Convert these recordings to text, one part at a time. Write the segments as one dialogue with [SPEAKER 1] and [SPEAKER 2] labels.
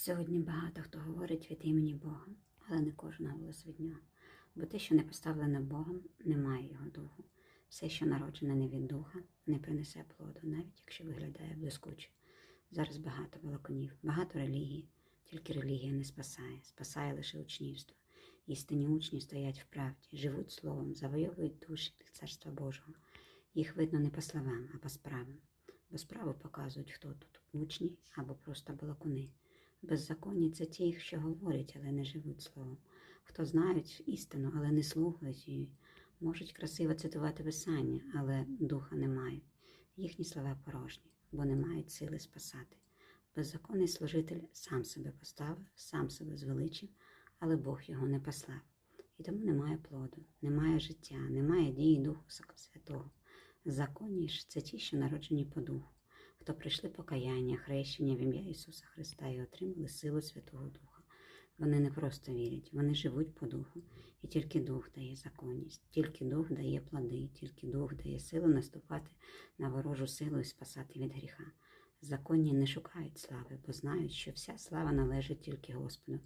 [SPEAKER 1] Сьогодні багато хто говорить від імені Бога, але не кожен голос від нього. Бо те, що не поставлене Богом, не має його духу. Все, що народжене не від духа, не принесе плоду, навіть якщо виглядає блискуче. Зараз багато балаконів, багато релігій, тільки релігія не спасає, спасає лише учнівство. Істинні учні стоять в правді, живуть словом, завойовують душі для царства Божого. Їх видно не по словам, а по справам. Бо справи показують, хто тут учні або просто балакуни. Беззаконні це ті, що говорять, але не живуть словом. Хто знають істину, але не слухають її, можуть красиво цитувати писання, але духа не мають. Їхні слова порожні, бо не мають сили спасати. Беззаконний служитель сам себе поставив, сам себе звеличив, але Бог його не послав. І тому немає плоду, немає життя, немає дії Духу Святого. Законні ж це ті, що народжені по духу, хто прийшли покаяння, хрещення в ім'я Ісуса Христа і отримали силу Святого Духа. Вони не просто вірять, вони живуть по духу, і тільки дух дає законність, тільки дух дає плоди, тільки дух дає силу наступати на ворожу силу і спасати від гріха. Законні не шукають слави, бо знають, що вся слава належить тільки Господу.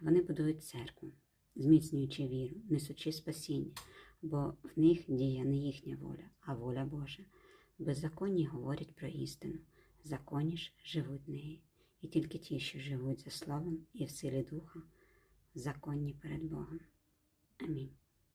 [SPEAKER 1] Вони будують церкву, зміцнюючи віру, несучи спасіння, бо в них діє не їхня воля, а воля Божа. Беззаконні говорять про істину, законні ж живуть неї. І тільки ті, що живуть за словом і в силі духа, законні перед Богом. Амінь.